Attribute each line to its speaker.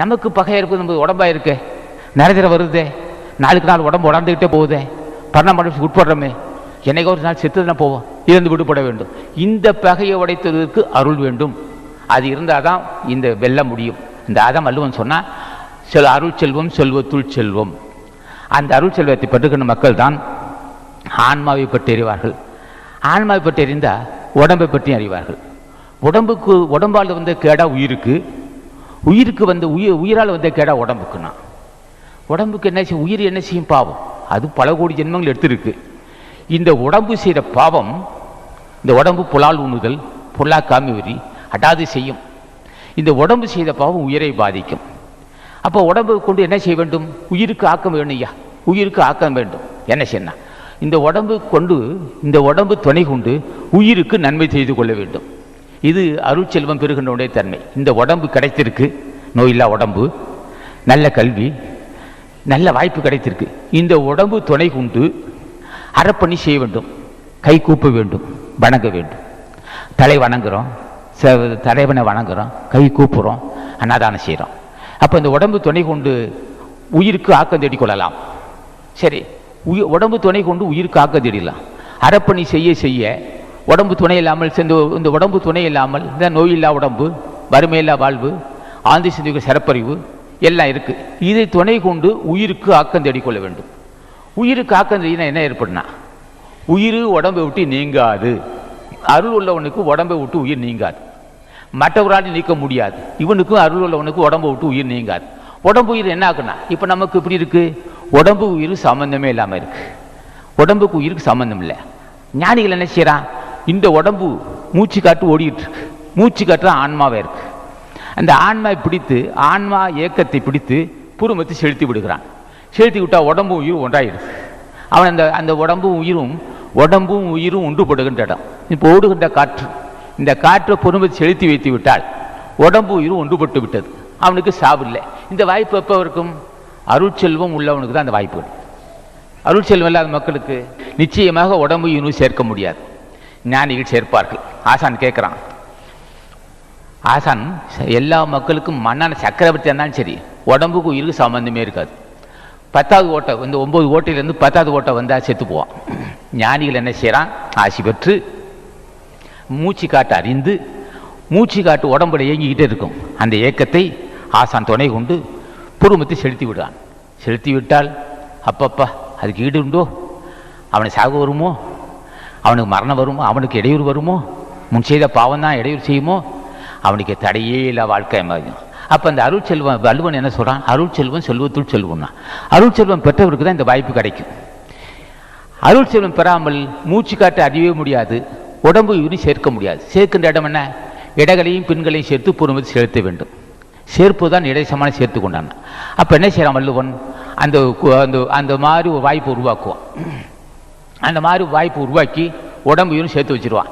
Speaker 1: நமக்கு பகையாக இருக்குது நம்ம உடம்பாக இருக்கே. நிறைய வருதே நாளுக்கு நாள் உடம்பு உடந்துக்கிட்டே போகுதே. பரணம் பண்ணி உட்படுறோமே. என்னைக்கு ஒரு நாள் செத்து போவோம் இருந்து விடுபட வேண்டும். இந்த பகையை உடைத்ததற்கு அருள் வேண்டும். அது இருந்தால் தான் இந்த வெல்ல முடியும். இந்த அதம் அல்லுவன் சொன்னால் செல் அருள் செல்வம் செல்வத்துள் செல்வம். அந்த அருள் செல்வத்தை பற்றுக்கின்ற மக்கள் தான் ஆன்மாவை பற்றி அறிவார்கள். ஆன்மாவை பற்றி அறிந்தால் உடம்பை பற்றி அறிவார்கள். உடம்புக்கு உடம்பால் வந்த கேடா உயிருக்கு உயிருக்கு வந்த உயிர் உயிரால் வந்த கேடா உடம்புக்குன்னா உடம்புக்கு என்ன செய்யும்? உயிர் என்ன செய்யும்? பாவம். அது பல கோடி ஜென்மங்கள் எடுத்திருக்கு. இந்த உடம்பு செய்த பாவம் இந்த உடம்பு புலால் உண்ணுதல் புல்லா காமி வரி அடாது செய்யும். இந்த உடம்பு செய்த பாவம் உயிரை பாதிக்கும். அப்போ உடம்பு கொண்டு என்ன செய்ய வேண்டும்? உயிருக்கு ஆக்கம் வேணும் ஐயா. உயிருக்கு ஆக்கம் வேண்டும். என்ன செய்யணும் இந்த உடம்பு கொண்டு இந்த உடம்பு துணை கொண்டு உயிருக்கு நன்மை செய்து கொள்ள வேண்டும். இது அருட்செல்வம் பெறுகின்றவுடைய தன்மை. இந்த உடம்பு கிடைத்திருக்கு. நோயில்லா உடம்பு. நல்ல கல்வி. நல்ல வாய்ப்பு கிடைத்திருக்கு. இந்த உடம்பு துணை கொண்டு அறப்பணி செய்ய வேண்டும். கை கூப்ப வேண்டும். வணங்க வேண்டும். தலை வணங்குகிறோம் ச- தலைவனை வணங்குறோம். கை கூப்புறோம். அன்னதானம் செய்கிறோம் அப்போ இந்த உடம்பு துணை கொண்டு உயிருக்கு ஆக்கம் தேடிக் கொள்ளலாம். சரி. உயிர் உடம்பு துணை கொண்டு உயிருக்கு ஆக்கம் தேடிடலாம். அறப்பணி செய்ய செய்ய உடம்பு துணை இல்லாமல் சேர்ந்து இந்த உடம்பு துணை இல்லாமல் இந்த நோயில்லா உடம்பு வறுமையில்லா வாழ்வு ஆந்தி சிந்திக்க சிறப்பறிவு எல்லாம் இருக்குது இதை துணை கொண்டு உயிருக்கு ஆக்கம் தேடிக்கொள்ள வேண்டும். உயிருக்கு ஆக்கம் தேடினா என்ன ஏற்படுனா உயிர் உடம்பை விட்டு நீங்காது. அருள் உள்ளவனுக்கு உடம்பை விட்டு உயிர் நீங்காது. மற்றவரால் நீக்க முடியாது. இவனுக்கும் அருள் உள்ளவனுக்கு உடம்பை விட்டு உயிர் நீங்காது. உடம்பு உயிர் என்ன ஆகுனா இப்போ நமக்கு இப்படி இருக்குது உடம்பு உயிர் சம்மந்தமே இல்லாமல் இருக்குது உடம்புக்கு உயிருக்கு சம்மந்தம் இல்லை. ஞானிகள் என்ன செய்கிறான் இந்த உடம்பு மூச்சு காட்டு ஓடிட்டு இருக்கு. மூச்சு காட்டுற ஆன்மாவே இருக்கு. அந்த ஆன்மாவை பிடித்து ஆன்மா இயக்கத்தை பிடித்து புருமத்தை செலுத்தி விடுகிறான். செலுத்தி விட்டால் உடம்பும் உயிரும் ஒன்றாயிடுது அவன் அந்த அந்த உடம்பும் உயிரும் உடம்பும் உயிரும் ஒன்றுபடுகின்ற இடம். இப்போ ஓடுகின்ற காற்று. இந்த காற்றை பொறுமதி செலுத்தி வைத்து விட்டால் உடம்பு உயிரும் ஒன்றுபட்டு விட்டது. அவனுக்கு சாவில்லை இந்த வாய்ப்பு எப்போ இருக்கும்? அருட்செல்வம் உள்ளவனுக்கு தான் அந்த வாய்ப்பு அருட்செல்வம் இல்லாத மக்களுக்கு நிச்சயமாக உடம்பு உயிரும் சேர்க்க முடியாது. ஞானிகள் சேர்ப்பார்கள். ஆசான் கேட்குறான். ஆசான் எல்லா மக்களுக்கும் மண்ணான சக்கரவர்த்தி இருந்தாலும் சரி உடம்புக்கு உயிருக்கு சம்மந்தமே இருக்காது. பத்தாவது ஓட்டை இந்த ஒம்பது ஓட்டையிலேருந்து பத்தாவது ஓட்டை வந்தால் செத்து போவான். ஞானிகள் என்ன செய்கிறான் ஆசி பெற்று மூச்சு காட்டு அறிந்து மூச்சு காட்டு உடம்புல இயங்கிக்கிட்டே இருக்கும். அந்த ஏக்கத்தை ஆசான் துணை கொண்டு புருமத்தை செலுத்தி விடுவான் செலுத்தி விட்டால் அப்பப்பா அதுக்கு ஈடு உண்டோ? அவனை சாக வருமோ? அவனுக்கு மரணம் வருமோ? அவனுக்கு இடையூறு வருமோ? முன் செய்த பாவம் தான் இடையூறு செய்யுமோ? அவனுக்கு தடையே இல்லை வாழ்க்கை அமையும் அப்போ அந்த அருள் செல்வம் வள்ளுவன் என்ன சொல்கிறான் அருள் செல்வம் செல்வத்துள் செல்வம்னா. அருள் செல்வம் பெற்றவருக்கு தான் இந்த வாய்ப்பு கிடைக்கும். அருள் செல்வம் பெறாமல் மூச்சு காட்ட அறியவே முடியாது. உடம்பு உயிரும் சேர்க்க முடியாது. சேர்க்கின்ற இடம் என்ன? இடங்களையும் பெண்களையும் சேர்த்து பொறுமதி செலுத்த வேண்டும். சேர்ப்பு தான் இடைசமான சேர்த்து கொண்டான். அப்போ என்ன செய்கிறான் வள்ளுவன்? அந்த அந்த அந்த மாதிரி ஒரு வாய்ப்பு உருவாக்குவான். அந்த மாதிரி வாய்ப்பு உருவாக்கி உடம்பையும் சேர்த்து வச்சுருவான்.